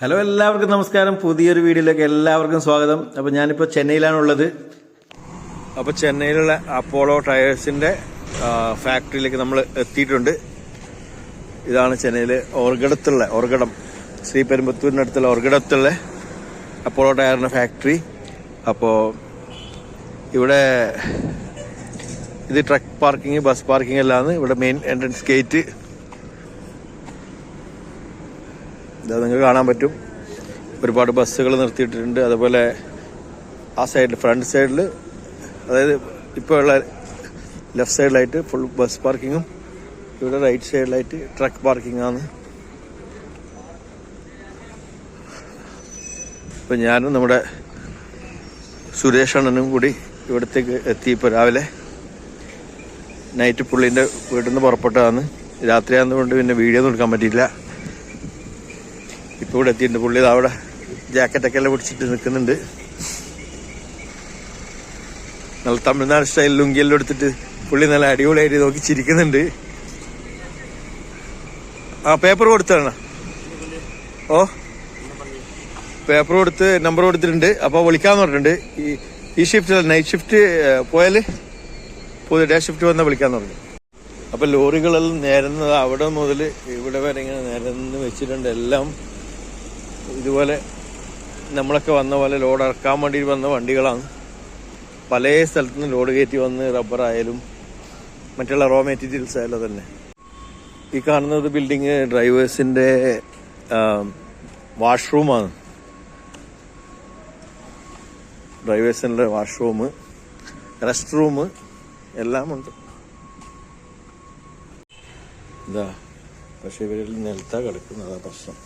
Hello എല്ലാവർക്കും നമസ്കാരം. പുതിയൊരു വീഡിയോയിലേക്ക് എല്ലാവർക്കും സ്വാഗതം. അപ്പോൾ ഞാനിപ്പോൾ ചെന്നൈയിലാണുള്ളത്. അപ്പോൾ ചെന്നൈയിലുള്ള അപ്പോളോ ടയേഴ്സിന്റെ ഫാക്ടറിയിലേക്ക് നമ്മൾ എത്തിയിട്ടുണ്ട്. ഇതാണ് ചെന്നൈയിലെ ഓർഗടത്തുള്ള ഓർഗടം. ശ്രീ പെരുമ്പത്തൂരിനടുത്തുള്ള ഓർഗടത്തുള്ള അപ്പോളോ ടയറിന്റെ ഫാക്ടറി അപ്പോൾ ഇവിടെ ഇത് ട്രക്ക് പാർക്കിംഗ് ബസ് പാർക്കിംഗ് എല്ലാം ഇവിടെ മെയിൻ എൻട്രൻസ് ഗേറ്റ് ഇത് നിങ്ങൾക്ക് കാണാൻ പറ്റും. ഒരുപാട് ബസ്സുകൾ നിർത്തിയിട്ടുണ്ട് അതുപോലെ ആ സൈഡിൽ ഫ്രണ്ട് സൈഡിൽ അതായത് ഇപ്പോൾ ഉള്ള ലെഫ്റ്റ് സൈഡിലായിട്ട് ഫുൾ ബസ് പാർക്കിങ്ങും ഇവിടെ റൈറ്റ് സൈഡിലായിട്ട് ട്രക്ക് പാർക്കിങ്ങാണ് ഇപ്പം ഞാനും നമ്മുടെ സുരേഷ് അണ്ണനും കൂടി ഇവിടത്തേക്ക് എത്തി. ഇപ്പോൾ രാവിലെ നൈറ്റ് പുള്ളീന്റെ വീട്ടിൽ നിന്ന് പുറപ്പെട്ടതാണ്. രാത്രിയാകുന്നതുകൊണ്ട് പിന്നെ വീഡിയോ ഒന്നും എടുക്കാൻ പറ്റിയില്ല ഇപ്പൊ ഇവിടെ എത്തിയിട്ടുണ്ട്. പുള്ളി അവിടെ ജാക്കറ്റൊക്കെ എല്ലാം പിടിച്ചിട്ട് നിൽക്കുന്നുണ്ട്. നല്ല തമിഴ്നാട് സ്റ്റൈൽ ലുങ്കിയെല്ലാം എടുത്തിട്ട് പുള്ളി നല്ല അടിപൊളിയായിട്ട് നോക്കി ചിരിക്കുന്നുണ്ട്. ആ പേപ്പർ കൊടുത്താണ് ഓ പേപ്പർ കൊടുത്ത് നമ്പർ കൊടുത്തിട്ടുണ്ട്. അപ്പോൾ വിളിക്കാന്ന് പറഞ്ഞിട്ടുണ്ട്. ഈ ഈ ഷിഫ്റ്റ് നൈറ്റ് ഷിഫ്റ്റ് പോയാൽ പുതിയ ഡേ ഷിഫ്റ്റ് വന്നാൽ വിളിക്കാന്ന് പറഞ്ഞു. അപ്പൊ ലോറികളെല്ലാം നിരന്നത് അവിടെ മുതൽ ഇവിടെ വരെ ഇങ്ങനെ നിരന്ന് വെച്ചിട്ടുണ്ട്. എല്ലാം ഇതുപോലെ നമ്മളൊക്കെ വന്ന പോലെ ലോഡ് ഇറക്കാൻ വേണ്ടി വന്ന വണ്ടികളാണ്. പല സ്ഥലത്തു നിന്ന് ലോഡ് കയറ്റി വന്ന് റബ്ബർ ആയാലും മറ്റുള്ള റോ മെറ്റീരിയൽസ് ആയാലും തന്നെ ഈ കാണുന്നത് ബിൽഡിങ് ഡ്രൈവേഴ്സിന്റെ വാഷ്റൂമാണ് ഡ്രൈവേഴ്സിന്റെ വാഷ്റൂം റെസ്റ്റ് റൂം എല്ലാം ഉണ്ട്. ഇതാ പക്ഷെ ഇവരിൽ നിലത്താ കിടക്കുന്നതാ പ്രശ്നം.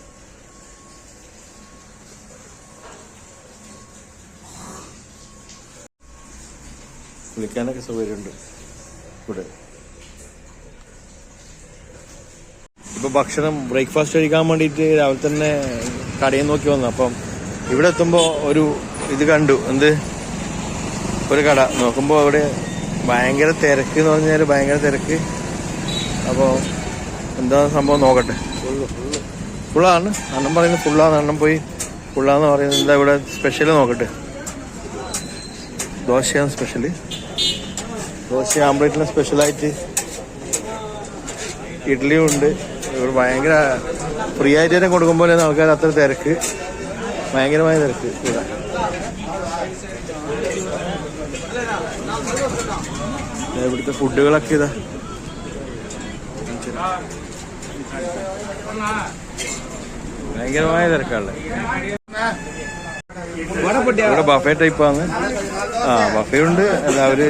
കുളിക്കാനൊക്കെ സൗകര്യമുണ്ട്. ഇവിടെ. ഇപ്പൊ ഭക്ഷണം ബ്രേക്ക്ഫാസ്റ്റ് കഴിക്കാൻ വേണ്ടിയിട്ട് രാവിലെ തന്നെ കടയിൽ നോക്കി വന്നു. അപ്പം ഇവിടെ എത്തുമ്പോ ഒരു ഇത് കണ്ടു. എന്ത്? ഒരു കട. നോക്കുമ്പോ അവിടെ ഭയങ്കര തിരക്ക് എന്ന് പറഞ്ഞാൽ ഭയങ്കര തിരക്ക്. അപ്പോ എന്താ സംഭവം നോക്കട്ടെ. ഫുള്ളാണ്. അണ്ണം പറയുന്നത് ഫുള്ളാണ്. അണ്ണം പോയി ഫുള്ളാന്ന് പറയുന്നത് എന്താ ഇവിടെ സ്പെഷ്യൽ നോക്കട്ടെ. ദോശയാണ് സ്പെഷ്യൽ ദോശ ആംപ്ലേറ്റിന് സ്പെഷ്യലായിട്ട്. ഇഡ്ഡലിയും ഉണ്ട്. ഇവിടെ ഭയങ്കര ഫ്രീ ആയിട്ട് തന്നെ കൊടുക്കുമ്പോൾ ആൾക്കാർ അത്ര തിരക്ക്. ഭയങ്കരമായ തിരക്ക് ഇവിടെ. ഇവിടുത്തെ ഫുഡുകളൊക്കെ ഇതാ. ഭയങ്കരമായ തിരക്കാണല്ലേ? ഇവിടെ ബഫേ ടൈപ്പാണ് ആ ബഫേ ഉണ്ട് അല്ല അവർ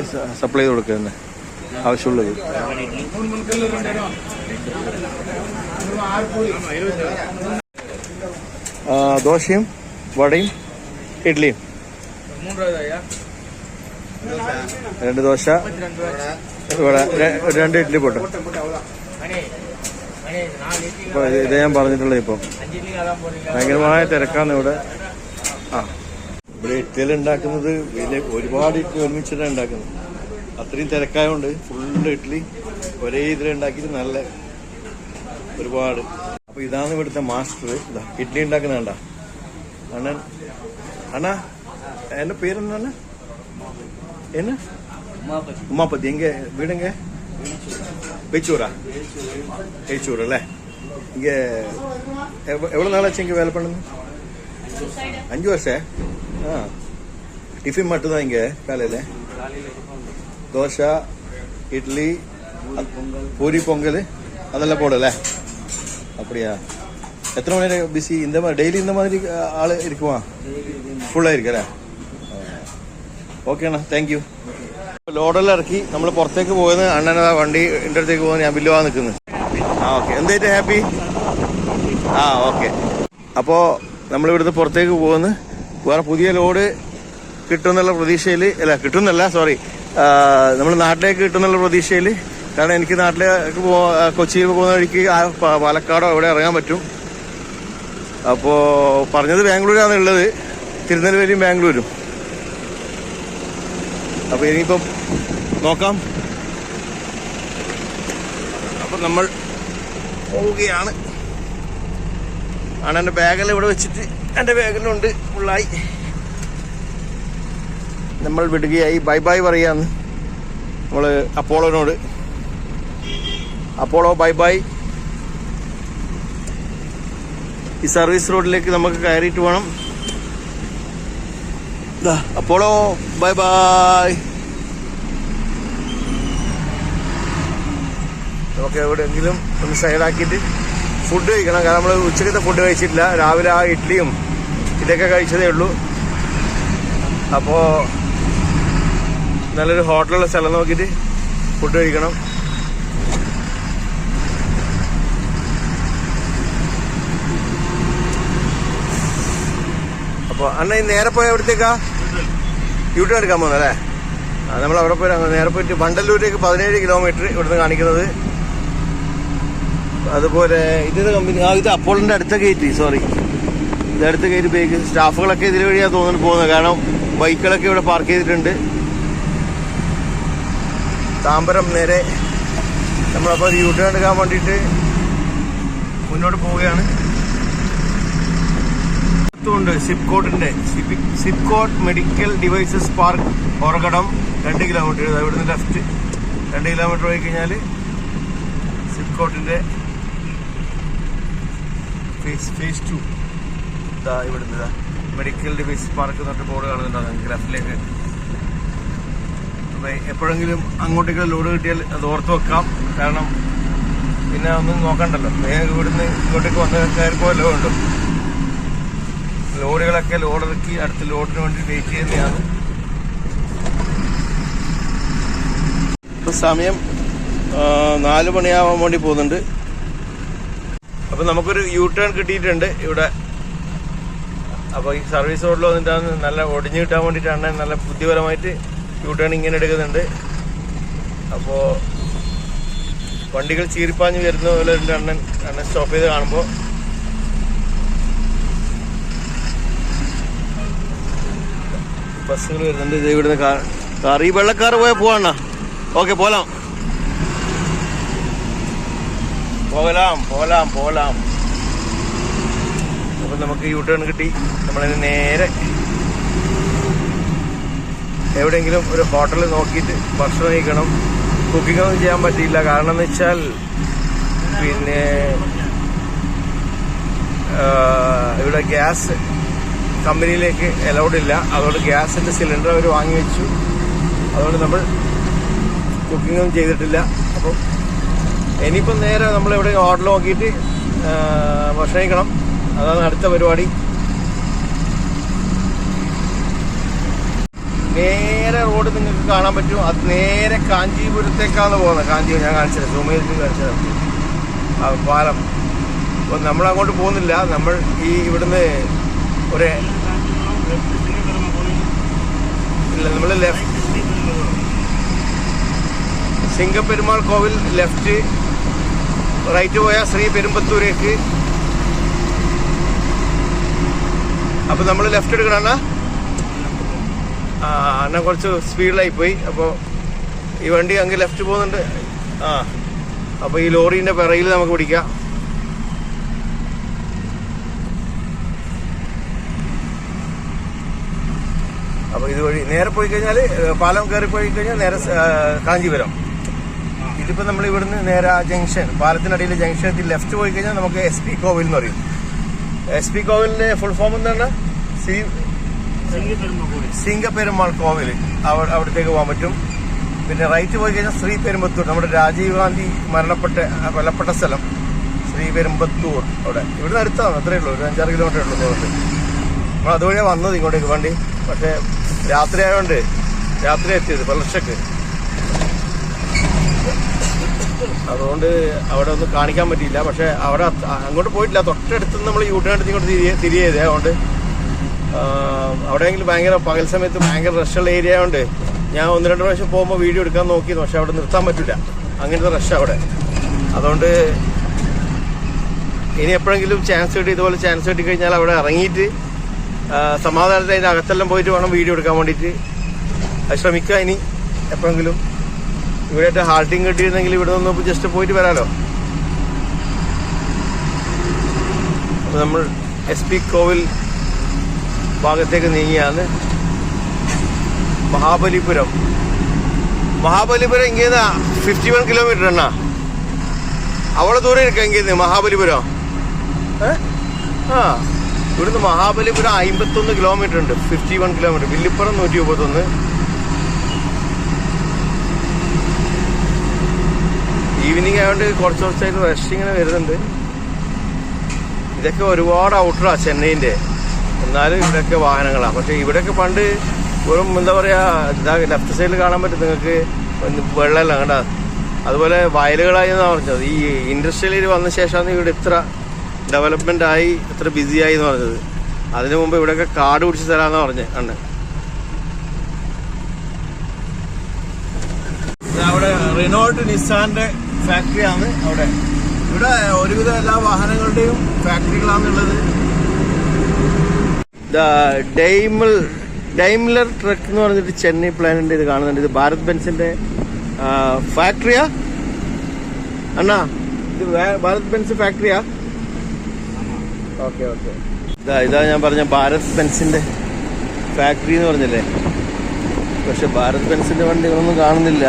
സപ്ലൈ ചെയ്ത് കൊടുക്കുന്നത് ആവശ്യമുള്ളത് ദോശയും വടയും ഇഡ്ഡലിയും രണ്ട് ദോശ വട രണ്ട് ഇഡ്ഡലി പോട്ടെ. ഇത് ഞാൻ പറഞ്ഞിട്ടുള്ളത് ഇപ്പം. ഭയങ്കരമായ തിരക്കാണ് ഇവിടെ. ആ. ഇവിടെ ഇട്ടിയിൽ ഉണ്ടാക്കുന്നത് വലിയ ഒരുപാട് ഇഡ്ഡലി ഒരുമിച്ചിട്ടാണ് ഉണ്ടാക്കുന്നത്. അത്രയും തിരക്കായതുകൊണ്ട് ഫുള്ള് ഇഡ്ഡലി ഒരേ ഇതിൽ ഉണ്ടാക്കിയിട്ട് നല്ല ഒരുപാട്. അപ്പൊ ഇതാണ് ഇവിടുത്തെ മാസ്റ്റർ ഇതാ ഇഡ്ഡലി ഉണ്ടാക്കുന്ന കണ്ട? അണ്ണൻ അണ്ണാ എന്റെ പേരെന്താണ് എന്നാ? ഉമ്മാപ്പത്തി. എങ്ക വീടെങ്ക? വെച്ചൂരാ ഏച്ചൂരല്ലേ ഇങ്ങ എവിടെ നാളെ വെച്ചെങ്കിൽ വേല പണുന്നു അഞ്ചു വർഷേ? பண்ணுங்க அஞ்சு வருஷம் ஆ டிஃபின் மட்டும் தான் இங்க காலையில தோசை இட்லி அ- பூரி பொங்கல் அதெல்லாம் போடல அப்படியா எத்தனை மணி நேரம் பிஸி இந்த மாதிரி டெய்லி இந்த மாதிரி ஆ, ஆளு இருக்குமா ഫുള്ളാ ഇരിക്കല്ലേ ഓക്കെ അണ്ണാ താങ്ക് യു ലോഡെല്ലാം ഇറക്കി നമ്മൾ പുറത്തേക്ക് പോയത് അണ്ണന വണ്ടി എൻ്റെ അടുത്തേക്ക് പോകുന്നത് ഞാൻ ബില്ലുവാ നിൽക്കുന്നത് ആ ഓക്കെ എന്തായിട്ട് ഹാപ്പി ആ ഓക്കെ അപ്പോൾ നമ്മൾ ഇവിടുന്ന് പുറത്തേക്ക് പോകുന്നു വേറെ പുതിയ ലോഡ് കിട്ടുമെന്നുള്ള പ്രതീക്ഷയിൽ അല്ല കിട്ടുന്നല്ല സോറി നമ്മൾ നാട്ടിലേക്ക് കിട്ടുന്നുള്ള പ്രതീക്ഷയിൽ കാരണം എനിക്ക് നാട്ടിലേക്ക് പോ കൊച്ചിയിൽ പോകുന്ന വഴിക്ക് ആ പാലക്കാടോ എവിടെ ഇറങ്ങാൻ പറ്റും. അപ്പോൾ പറഞ്ഞത് ബാംഗ്ലൂരാണ് ഉള്ളത്. തിരുനെൽവേലിയും ബാംഗ്ലൂരും. അപ്പോൾ ഇനിയിപ്പം നോക്കാം. അപ്പം നമ്മൾ പോവുകയാണ്. ആണ് എന്റെ ബാഗെല്ലാം ഇവിടെ വെച്ചിട്ട് എന്റെ വേഗനുണ്ട് ഫുള്ളായി നമ്മൾ വിടുകയായി. ബൈ ബൈ പറയാന്ന്. നമ്മൾ അപ്പോളോനോട്. Apollo bye bye. ഈ സർവീസ് റോഡിലേക്ക് നമുക്ക് കയറിയിട്ട് വേണം അപ്പോളോ ബൈ ബൈ. നമുക്ക് എവിടെയെങ്കിലും ഒന്ന് സൈഡാക്കിയിട്ട് ഫുഡ് കഴിക്കണം. കാരണം നമ്മൾ ഉച്ചക്കത്തെ ഫുഡ് കഴിച്ചിട്ടില്ല. രാവിലെ ആ ഇഡ്ഡലിയും ഇതൊക്കെ കഴിച്ചതേ ഉള്ളൂ. അപ്പോൾ നല്ലൊരു ഹോട്ടലുള്ള സ്ഥലം നോക്കിയിട്ട് ഫുഡ് കഴിക്കണം. അപ്പോൾ അണ്ണ ഈ നേരെ പോയ എവിടത്തേക്കാ? യൂട്ടേൺ എടുക്കാൻ ആ, നമ്മൾ അവിടെ പോയി നേരെ പോയിട്ട് വണ്ടല്ലൂരേക്ക് പതിനേഴ് കിലോമീറ്റർ ഇവിടുന്ന് കാണിക്കുന്നത്. അതുപോലെ ഇത് കമ്പനി ആ ഇത് അപ്പോളിന്റെ അടുത്ത ഗേറ്റ് സോറി ഇത് കയറി ബൈക്ക് സ്റ്റാഫുകളൊക്കെ ഇതിൽ വഴിയാണ് തോന്നുന്നു പോകുന്നത്. കാരണം ബൈക്കുകളൊക്കെ ഇവിടെ പാർക്ക് ചെയ്തിട്ടുണ്ട്. താമ്പരം നേരെ നമ്മളപ്പോൾ ഒരു യൂട്ടേൺ ടേൺ എടുക്കാൻ വേണ്ടിയിട്ട് മുന്നോട്ട് പോവുകയാണ്. ഉണ്ട് സിപ്കോട്ടിന്റെ SIPCOT medical devices park Oragadam. രണ്ട് കിലോമീറ്റർ. ഇവിടുന്ന് ലെഫ്റ്റ്. രണ്ട് കിലോമീറ്റർ പോയി കഴിഞ്ഞാൽ സിപ്കോട്ടിന്റെ ഫേസ് ഫേസ് ടു. ഇതാ ഇവിടുന്ന്? മെഡിക്കൽ ഡിവൈസ് പാർക്ക് എന്നിട്ട് ബോർഡ് കാണുന്നുണ്ടാകും ഗ്രാഫിലേക്ക് അപ്പോൾ എപ്പോഴെങ്കിലും അങ്ങോട്ടേക്ക് ലോഡ് കിട്ടിയാൽ അത് ഓർത്ത് വെക്കാം. കാരണം പിന്നെ ഒന്നും നോക്കണ്ടല്ലോ. വേഗം ഇവിടുന്ന് ഇങ്ങോട്ടേക്ക് വന്ന് കയറിപ്പോയല്ലോ ഉണ്ട് ലോഡുകളൊക്കെ ലോഡ് ഇറക്കി അടുത്ത ലോഡിന് വേണ്ടി വെയിറ്റ് ചെയ്യുന്നതാണ്. ഇപ്പൊ സമയം നാല് മണിയാവാൻ വേണ്ടി പോകുന്നുണ്ട്. അപ്പൊ നമുക്കൊരു യൂ ടേൺ കിട്ടിയിട്ടുണ്ട് ഇവിടെ. അപ്പൊ ഈ സർവീസ് റോഡിൽ വന്നിട്ടാണ് നല്ല ഒടിഞ്ഞു കിട്ടാൻ വേണ്ടിയിട്ടാണ് നല്ല ബുദ്ധിപരമായിട്ട് യൂ ടേൺ ഇങ്ങനെ എടുക്കുന്നുണ്ട്. അപ്പോ വണ്ടികൾ ചീരിപ്പാഞ്ഞ് വരുന്ന പോലെ അണ്ണൻ അണ്ണൻ സ്റ്റോപ്പ് ചെയ്ത് കാണുമ്പോൾ ബസ്സുകൾ വരുന്നുണ്ട്. ഇത് ഇവിടുന്ന് കാർ കാർ ഈ വെള്ളക്കാർ പോയാൽ പോവാണ്ണ ഓക്കെ പോലാം. പോകലാം പോലാം പോലാം നമുക്ക് യൂ ടേൺ കിട്ടി. നമ്മളതിന് നേരെ എവിടെയെങ്കിലും ഒരു ഹോട്ടൽ നോക്കിയിട്ട് ഭക്ഷണം കഴിക്കണം. കുക്കിംഗ് ഒന്നും ചെയ്യാൻ പറ്റിയില്ല. കാരണം എന്ന് വെച്ചാൽ പിന്നെ ഇവിടെ ഗ്യാസ് കമ്പനിയിലേക്ക് അലൗഡ് ഇല്ല. അതുകൊണ്ട് ഗ്യാസിന്റെ സിലിണ്ടർ അവർ വാങ്ങി വെച്ചു. അതുകൊണ്ട് നമ്മൾ കുക്കിംഗ് ഒന്നും ചെയ്തിട്ടില്ല. അപ്പം ഇനിയിപ്പം നേരെ നമ്മൾ എവിടെ ഓർഡർ നോക്കിയിട്ട് ഭക്ഷണം കഴിക്കണം. അതാണ് അടുത്ത പരിപാടി. നേരെ റോഡ് നിങ്ങൾക്ക് കാണാൻ പറ്റും. അത് നേരെ കാഞ്ചീപുരത്തേക്കാണ് പോകുന്നത്. കാഞ്ചീപുരം ഞാൻ കാണിച്ചത് സുമേരിക്കും കാണിച്ചത് ആ പാലം. അപ്പൊ നമ്മൾ അങ്ങോട്ട് പോകുന്നില്ല. നമ്മൾ ഈ ഇവിടുന്ന് ഒരു ഇല്ല നമ്മൾ left Singaperumal Kovil left right പോയാൽ ശ്രീ പെരുമ്പത്തൂരേക്ക്. അപ്പൊ നമ്മൾ ലെഫ്റ്റ് എടുക്കണ ആ അണ്ണ കുറച്ച് സ്പീഡിലായി പോയി. അപ്പോൾ ഈ വണ്ടി അങ്ങ് ലെഫ്റ്റ് പോകുന്നുണ്ട്. ആ അപ്പോൾ ഈ ലോറീന്റെ പിറയിൽ നമുക്ക് പിടിക്കാം. അപ്പോൾ ഇതുവഴി നേരെ പോയി കഴിഞ്ഞാൽ പാലം കയറി പോയി കഴിഞ്ഞാൽ നേരെ ആ, കാഞ്ചീപുരം. ഇതിപ്പോൾ നമ്മൾ ഇവിടുന്ന് നേരെ ആ ജംഗ്ഷൻ പാലത്തിനടിയിലെ ജംഗ്ഷൻ ലെഫ്റ്റ് പോയി കഴിഞ്ഞാൽ നമുക്ക് എസ് പി കോവിൽ എന്ന് പറയും. എസ് പി കോവിലിന്റെ ഫുൾ ഫോം എന്താണ് ശ്രീ സിംഗപ്പെരുമാൾ കോവിൽ അവിടത്തേക്ക് പോകാൻ പറ്റും. പിന്നെ റൈറ്റ് പോയി കഴിഞ്ഞാൽ ശ്രീ പെരുമ്പത്തൂർ നമ്മുടെ രാജീവ് ഗാന്ധി മരണപ്പെട്ട കൊല്ലപ്പെട്ട സ്ഥലം. ശ്രീ പെരുമ്പത്തൂർ അവിടെ. ഇവിടുന്ന് അടുത്താണ് അത്രേ ഉള്ളൂ. ഒരു അഞ്ചാറ് കിലോമീറ്റർ ഉള്ളൂ നമ്മൾ അതുവഴിയാണ് വന്നത് ഇങ്ങോട്ടേക്ക് വണ്ടി. പക്ഷേ രാത്രി ആയതുകൊണ്ട് രാത്രി എത്തിയത് പുലർച്ചക്ക് അതുകൊണ്ട് അവിടെ ഒന്നും കാണിക്കാൻ പറ്റിയില്ല. പക്ഷെ അവിടെ അങ്ങോട്ട് പോയിട്ടില്ല. തൊട്ടടുത്ത് നമ്മൾ യൂട്ടേൺ ഇങ്ങോട്ട് തിരികെ തിരികെ അതുകൊണ്ട് അവിടെയെങ്കിലും ഭയങ്കര പകൽ സമയത്ത് ഭയങ്കര റഷുള്ള ഏരിയ ആയതുകൊണ്ട് ഞാൻ ഒന്ന് രണ്ട് പ്രാവശ്യം പോകുമ്പോൾ വീഡിയോ എടുക്കാൻ നോക്കി പക്ഷെ അവിടെ നിർത്താൻ പറ്റില്ല അങ്ങനത്തെ റഷ് അവിടെ. അതുകൊണ്ട് ഇനി എപ്പോഴെങ്കിലും ചാൻസ് കിട്ടി ഇതുപോലെ ചാൻസ് കിട്ടി കഴിഞ്ഞാൽ അവിടെ ഇറങ്ങിയിട്ട് സമാധാനത്തിൽ അതിന്റെ അകത്തെല്ലാം പോയിട്ട് വേണം വീഡിയോ എടുക്കാൻ വേണ്ടിയിട്ട്. ശ്രമിക്കുക ഇനി എപ്പോഴെങ്കിലും. ഇവിടെ ഹാൾട്ടിങ് കിട്ടിയിരുന്നെങ്കിൽ ഇവിടെ നിന്ന് ജസ്റ്റ് പോയിട്ട് വരാലോ. നമ്മൾ എസ് പി കോവിൽ ഭാഗത്തേക്ക് നീങ്ങിയാണ്. മഹാബലിപുരം. മഹാബലിപുരം ഇങ്ങനെ ഫിഫ്റ്റി വൺ കിലോമീറ്റർ എണ്ണ. അവളെ ദൂരം ഇരിക്കാം ഇങ്ങനെ മഹാബലിപുരം. ആ. ഇവിടുന്ന് മഹാബലിപുരം അമ്പത്തൊന്ന് കിലോമീറ്റർ ഉണ്ട്. ഫിഫ്റ്റി വൺ കിലോമീറ്റർ വില്ലിപ്പുറം നൂറ്റി മുപ്പത്തൊന്ന്. ഈവനിങ് ആയതുകൊണ്ട് കുറച്ച് കുറച്ചായിട്ട് റഷ് ഇങ്ങനെ വരുന്നുണ്ട്. ഇതൊക്കെ ഒരുപാട് ഔട്ടറാ ചെന്നൈന്റെ എന്നാലും ഇവിടെയൊക്കെ വാഹനങ്ങളാണ് പക്ഷെ ഇവിടെയൊക്കെ പണ്ട് വെറും എന്താ പറയാ എന്താ ലെഫ്റ്റ് സൈഡിൽ കാണാൻ പറ്റും നിങ്ങൾക്ക്. വെള്ളമല്ല കണ്ട. അതുപോലെ വയലുകളായി എന്നാണ് പറഞ്ഞത്. ഈ ഇൻഡസ്ട്രിയലിൽ വന്ന ശേഷമാണ് ഇവിടെ ഇത്ര ഡെവലപ്മെന്റ് ആയി ഇത്ര ബിസി ആയി എന്ന് പറഞ്ഞത്. അതിനു മുമ്പ് ഇവിടെയൊക്കെ കാട് പിടിച്ച് തരാമെന്ന് പറഞ്ഞത് കണ്ട് അവിടെ റിനോൾട്ട് നിസാന്റെ ഫാക്ടറിയാണ് അവിടെ. ഇവിടെ ഒരുവിധം എല്ലാ വാഹനങ്ങളുടെയും ഫാക്ടറികളാണുള്ളത് ഡൈമൽ ഡൈംലർ ട്രക്ക് എന്ന് പറഞ്ഞിട്ട് ചെന്നൈ പ്ലാനിന്റെ ഇത് കാണുന്നുണ്ട്. ഇത് ഭാരത് ബെൻസിന്റെ ഫാക്ടറിയാ അണ്ണാ ഇത് ഭാരത് ബെൻസ് ഫാക്ടറിയാ ഓക്കെ ഓക്കെ. ഇതാ ഇതാ ഞാൻ പറഞ്ഞ ഭാരത് ബെൻസിന്റെ ഫാക്ടറി എന്ന് പറഞ്ഞില്ലേ? പക്ഷെ ഭാരത് ബെൻസിന്റെ വണ്ടികളൊന്നും കാണുന്നില്ല.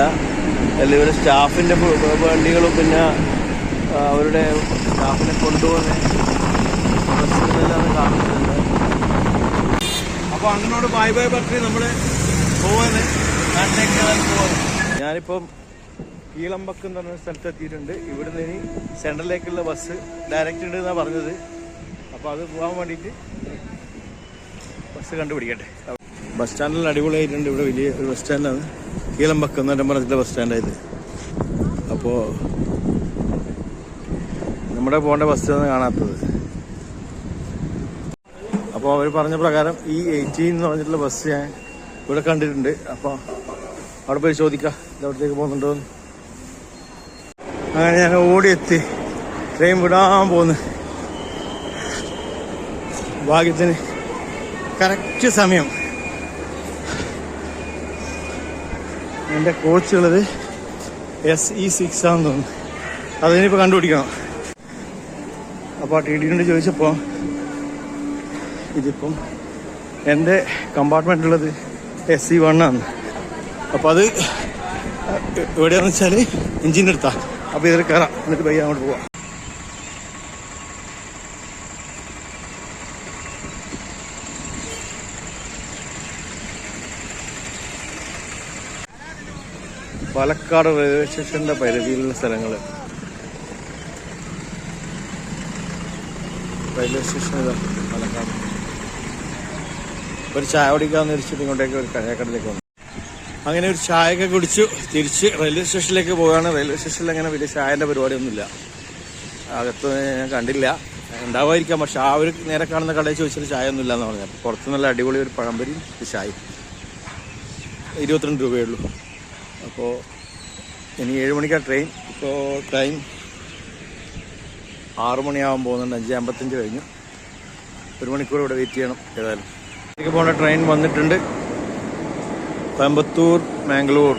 അല്ല ഇവരുടെ ബ- വണ്ടികളും പിന്നെ അവരുടെ സ്റ്റാഫിനെ കൊണ്ടുപോകുന്ന ബസ്സുകളെല്ലാം കാണുന്നുണ്ട്. അപ്പൊ അണ്ണനോട് ബൈ ബൈ പറഞ്ഞ് നാട്ടിലേക്ക് പോവാണ്. ഞാനിപ്പം കീളമ്പക്കം എന്ന് പറഞ്ഞ സ്ഥലത്ത് എത്തിയിട്ടുണ്ട്. ഇവിടുന്ന് ഇനി സെൻട്രലിലേക്കുള്ള ബസ് ഡയറക്റ്റ് ഉണ്ട് എന്നാണ് പറഞ്ഞത്. അപ്പോൾ അത് പോകാൻ വേണ്ടിയിട്ട് ബസ് കണ്ടുപിടിക്കട്ടെ. ബസ് സ്റ്റാൻഡിൽ അടിപൊളിയായിട്ടുണ്ട്. ഇവിടെ വലിയ ഒരു ബസ് സ്റ്റാൻഡാണ് കീളമ്പക്ക് എന്ന് പറഞ്ഞിട്ടുള്ള ബസ് സ്റ്റാൻഡായത് അപ്പോൾ നമ്മുടെ പോകേണ്ട ബസ്സാണ് കാണാത്തത്. അപ്പോൾ അവർ പറഞ്ഞ പ്രകാരം ഈ എയ്റ്റീൻ എന്ന് പറഞ്ഞിട്ടുള്ള ബസ് ഞാൻ ഇവിടെ കണ്ടിട്ടുണ്ട്. അപ്പോൾ അവിടെ പോയി ചോദിക്കാം ഇതവിടത്തേക്ക് പോകുന്നുണ്ടോ അങ്ങനെ ഞാൻ ഓടിയെത്തി. ട്രെയിൻ വിടാൻ പോകുന്നു ഭാഗ്യത്തിന് കറക്റ്റ് സമയം. എന്റെ കോച്ചുള്ളത് എസ് ഇ സിക്സ് ആണെന്ന് തോന്നുന്നു. അതിനിപ്പോൾ കണ്ടുപിടിക്കണം. അപ്പോൾ ടി ഡിനോട് ചോദിച്ചപ്പോൾ ഇതിപ്പം എന്റെ കമ്പാർട്ട്മെന്റുള്ളത് എസ് സി വൺ ആണ്. അപ്പോൾ അത് എവിടെയാണെന്ന് വെച്ചാൽ എഞ്ചിന്റെ അടുത്താ. അപ്പോൾ ഇതിൽ കയറാം എന്നിട്ട് പയ്യ അങ്ങോട്ട് പോവാം. പാലക്കാട് റെയിൽവേ സ്റ്റേഷന്റെ പരിധിയിലുള്ള സ്ഥലങ്ങൾ റെയിൽവേ സ്റ്റേഷൻ പാലക്കാട്. ഒരു ചായ കുടിക്കാന്ന് വെച്ചിട്ട് ഇങ്ങോട്ടേക്ക് ഒരു കഴയക്കടലേക്ക് വന്നു. അങ്ങനെ ഒരു ചായയൊക്കെ കുടിച്ചു തിരിച്ച് റെയിൽവേ സ്റ്റേഷനിലേക്ക് പോവുകയാണ്. റെയിൽവേ സ്റ്റേഷനിൽ അങ്ങനെ വലിയ ചായന്റെ പരിപാടിയൊന്നുമില്ല. അകത്ത് ഞാൻ കണ്ടില്ല. ഉണ്ടാവായിരിക്കാം പക്ഷെ ആ ഒരു നേരെ കാണുന്ന കടയിൽ ചോദിച്ചിട്ട് ചായ ഒന്നും ഇല്ലാന്ന് പറഞ്ഞു. അപ്പോൾ പുറത്ത് നല്ല അടിപൊളി ഒരു പഴംപൊരി ഒരു ചായ ഇരുപത്തിരണ്ട് രൂപയേ ഉള്ളൂ. അപ്പോൾ ഇനി ഏഴ് മണിക്കാണ് ട്രെയിൻ ഇപ്പോൾ ടൈം ആറു മണിയാവാൻ പോകുന്നുണ്ട് അഞ്ച് അമ്പത്തഞ്ച് കഴിഞ്ഞു. ഒരു മണിക്കൂർ ഇവിടെ വെയിറ്റ് ചെയ്യണം ഏതായാലും. എനിക്ക് പോകേണ്ട ട്രെയിൻ വന്നിട്ടുണ്ട്. കോയമ്പത്തൂർ മാംഗ്ലൂർ.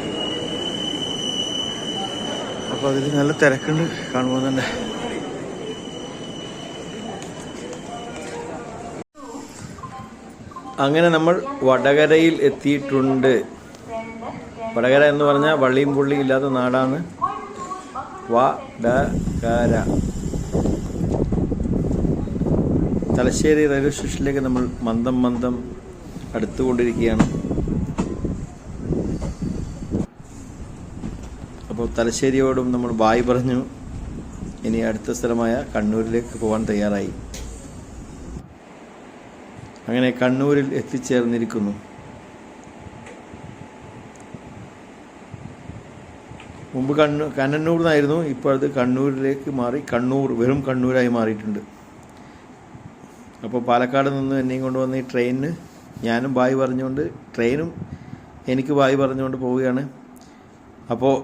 അപ്പോൾ അതിൽ നല്ല തിരക്കുണ്ട് കാണുമ്പോൾ തന്നെ. അങ്ങനെ നമ്മൾ വടകരയിൽ എത്തിയിട്ടുണ്ട്. വടകര എന്ന് പറഞ്ഞാൽ വള്ളിയും പുള്ളിയും ഇല്ലാത്ത നാടാണ്. വടകര തലശ്ശേരി റെയിൽവേ സ്റ്റേഷനിലേക്ക് നമ്മൾ മന്ദം മന്ദം അടുത്തുകൊണ്ടിരിക്കുകയാണ്. അപ്പോൾ തലശ്ശേരിയോടും നമ്മൾ ബായ് പറഞ്ഞു. ഇനി അടുത്ത സ്ഥലമായ കണ്ണൂരിലേക്ക് പോകാൻ തയ്യാറായി. അങ്ങനെ കണ്ണൂരിൽ എത്തിച്ചേർന്നിരിക്കുന്നു. മുമ്പ് കണ്ണൂർ കനന്നൂർ നിന്നായിരുന്നു ഇപ്പോൾ അത് കണ്ണൂരിലേക്ക് മാറി കണ്ണൂർ വെറും കണ്ണൂരായി മാറിയിട്ടുണ്ട്. അപ്പോൾ പാലക്കാട് നിന്ന് എന്നെയും കൊണ്ടുവന്ന ഈ ട്രെയിനിന് ഞാനും ബായ് പറഞ്ഞുകൊണ്ട് ട്രെയിനും എനിക്ക് ബായ് പറഞ്ഞുകൊണ്ട് പോവുകയാണ്. അപ്പോൾ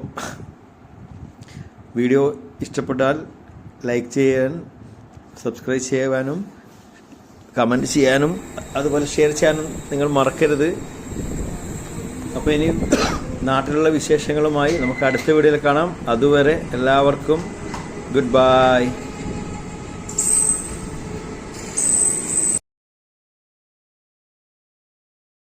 വീഡിയോ ഇഷ്ടപ്പെട്ടാൽ ലൈക്ക് ചെയ്യാൻ സബ്സ്ക്രൈബ് ചെയ്യാനും കമന്റ് ചെയ്യാനും അതുപോലെ ഷെയർ ചെയ്യാനും നിങ്ങൾ മറക്കരുത്. അപ്പോൾ ഇനി നാട്ടിലുള്ള വിശേഷങ്ങളുമായി നമുക്ക് അടുത്ത വീഡിയോയിൽ കാണാം. അതുവരെ എല്ലാവർക്കും ഗുഡ് ബൈ.